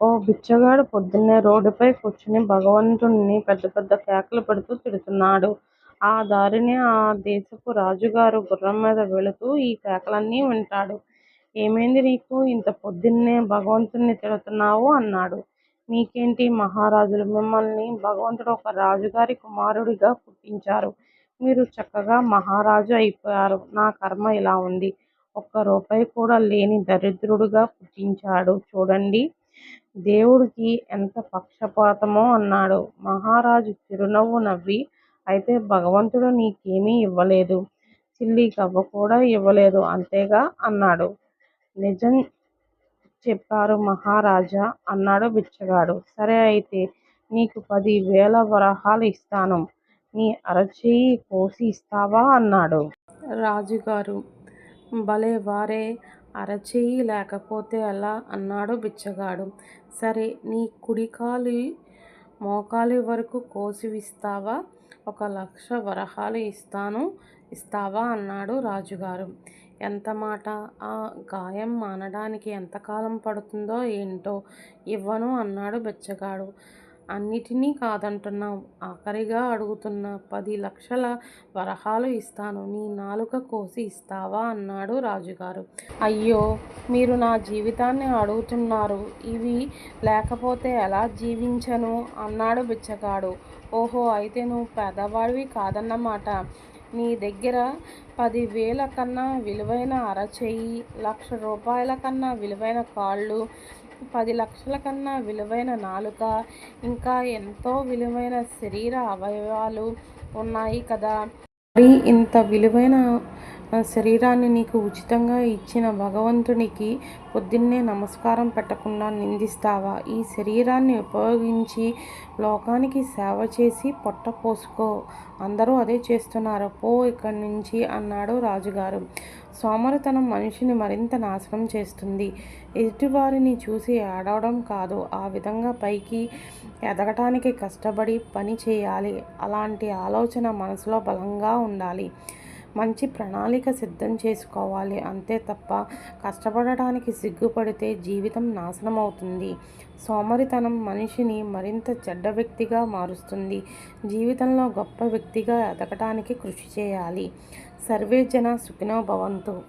ఓ బిచ్చగాడు పొద్దున్నే రోడ్డుపై కూర్చుని భగవంతుణ్ణి పెద్ద పెద్ద కేకలు పెడుతూ తిడుతున్నాడు. ఆ దారినే ఆ దేశపు రాజుగారు గుర్రంమీద వెళుతూ ఈ కేకలన్నీ వింటాడు. ఏమైంది నీకు? ఇంత పొద్దున్నే భగవంతుణ్ణి తిడుతున్నావు? అన్నాడు. మీకేంటి మహారాజులు! మిమ్మల్ని భగవంతుడు ఒక రాజుగారి కుమారుడిగా పుట్టించారు. మీరు చక్కగా మహారాజు అయిపోయారు. నా కర్మ ఇలా ఉంది. ఒక్క రూపాయి కూడా లేని దరిద్రుడుగా పుట్టించాడు చూడండి. దేవుడికి ఎంత పక్షపాతమో అన్నాడు. మహారాజు చిరునవ్వు నవ్వి అయితే భగవంతుడు నీకేమీ ఇవ్వలేదు. చిల్లి కవ్వ కూడా ఇవ్వలేదు అంతేగా? అన్నాడు. నిజం చెప్పారు మహారాజా! అన్నాడు బిచ్చగాడు. సరే అయితే నీకు పది వేల వరహాలు ఇస్తాను. నీ అరచెయ్యి కోసి ఇస్తావా? అన్నాడు. రాజుగారు భలే వారే అరచెయ్యి లేకపోతే ఎలా? అన్నాడు బిచ్చగాడు. సరే నీ కుడికాలి మోకాలి వరకు కోసి ఇస్తావా? ఒక లక్ష వరహాలు ఇస్తాను. ఇస్తావా? అన్నాడు రాజుగారు. ఎంతమాట? ఆ గాయం మానడానికి ఎంతకాలం పడుతుందో ఏంటో? ఇవ్వను అన్నాడు బిచ్చగాడు. అన్నిటినీ కాదంటున్నావు ఆఖరిగా అడుగుతున్న పది లక్షల వరహాలు ఇస్తాను. నీ నాలుక కోసి ఇస్తావా? అన్నాడు రాజుగారు. అయ్యో! మీరు నా జీవితాన్ని అడుగుతున్నారు. ఇవి లేకపోతే ఎలా జీవించను? అన్నాడు బిచ్చగాడు. ఓహో అయితే నువ్వు పేదవాడివి కాదన్నమాట. నీ దగ్గర పదివేల కన్నా విలువైన అరచెయ్యి, లక్ష రూపాయల కన్నా విలువైన కాళ్ళు, పది లక్షల కన్నా విలువైన నాలుక, ఇంకా ఎంతో విలువైన శరీర అవయవాలు ఉన్నాయి కదా! మరి ఇంత విలువైన శరీరాన్ని నీకు ఉచితంగా ఇచ్చిన భగవంతునికి పొద్దున్నే నమస్కారం పెట్టకుండా నిందిస్తావా? ఈ శరీరాన్ని ఉపయోగించి లోకానికి సేవ చేసి పొట్ట పోసుకో. అందరూ అదే చేస్తున్నారు. పో ఇక్కడి నుంచి అన్నాడు రాజుగారు. సోమరితనం మనిషిని మరింత నాశనం చేస్తుంది. ఎదుటివారిని చూసి ఏడవడం కాదు. ఆ విధంగా పైకి ఎదగటానికి కష్టపడి పని చేయాలి. అలాంటి ఆలోచన మనసులో బలంగా ఉండాలి. మంచి ప్రణాళిక సిద్ధం చేసుకోవాలి. అంతే తప్ప కష్టపడటానికి సిగ్గుపడితే జీవితం నాశనం అవుతుంది సోమరితనం మనిషిని మరింత చెడ్డ వ్యక్తిగా మారుస్తుంది. జీవితంలో గొప్ప వ్యక్తిగా ఎదగటానికి కృషి చేయాలి. సర్వే జనా సుఖినో భవంతు.